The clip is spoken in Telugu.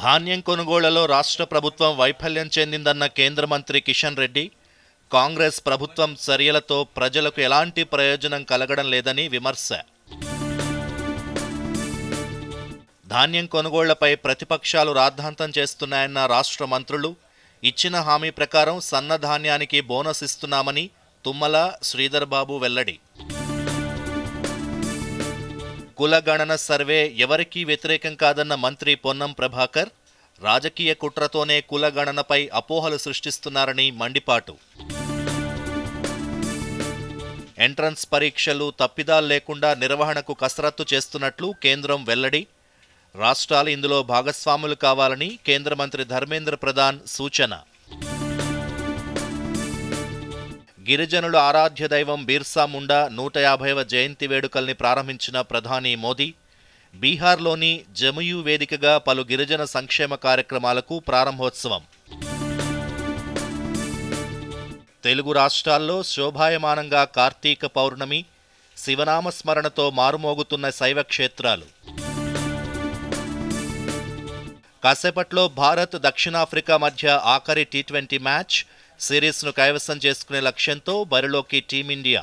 ధాన్యం కొనుగోళ్ళలో రాష్ట్ర ప్రభుత్వం వైఫల్యం చెందిందన్న కేంద్ర మంత్రి కిషన్ రెడ్డి కాంగ్రెస్ ప్రభుత్వం చర్యలతో ప్రజలకు ఎలాంటి ప్రయోజనం కలగడం లేదని విమర్శ. ధాన్యం కొనుగోళ్ళపై ప్రతిపక్షాలు రాద్ధాంతం చేస్తున్నాయన్న రాష్ట్ర మంత్రులు ఇచ్చిన హామీ ప్రకారం సన్న ధాన్యానికి బోనస్ ఇస్తున్నామని తుమ్మల శ్రీధర్బాబు వెల్లడి. కులగణన సర్వే ఎవరికీ వ్యతిరేకం కాదన్న మంత్రి పొన్నం ప్రభాకర్ రాజకీయ కుట్రతోనే కులగణనపై అపోహలు సృష్టిస్తున్నారని మండిపాటు. ఎంట్రన్స్ పరీక్షలు తప్పిదాలు లేకుండా నిర్వహణకు కసరత్తు చేస్తున్నట్లు కేంద్రం వెల్లడి. రాష్ట్రాలు ఇందులో భాగస్వాములు కావాలని కేంద్ర మంత్రి ధర్మేంద్ర ప్రధాన్ సూచన. గిరిజనుల ఆరాధ్య దైవం బీర్సా ముండా నూట యాభైవ జయంతి వేడుకల్ని ప్రారంభించిన ప్రధాని మోదీ బీహార్లోని జముయు వేదికగా పలు గిరిజన సంక్షేమ కార్యక్రమాలకు ప్రారంభోత్సవం. తెలుగు రాష్ట్రాల్లో శోభాయమానంగా కార్తీక పౌర్ణమి శివనామ స్మరణతో మారుమోగుతున్న శైవ క్షేత్రాలు కాసేపట్లో భారత్ దక్షిణాఫ్రికా మధ్య ఆఖరి టీ ట్వంటీ మ్యాచ్ సిరీస్ను కైవసం చేసుకునే లక్ష్యంతో బరిలోకి టీమిండియా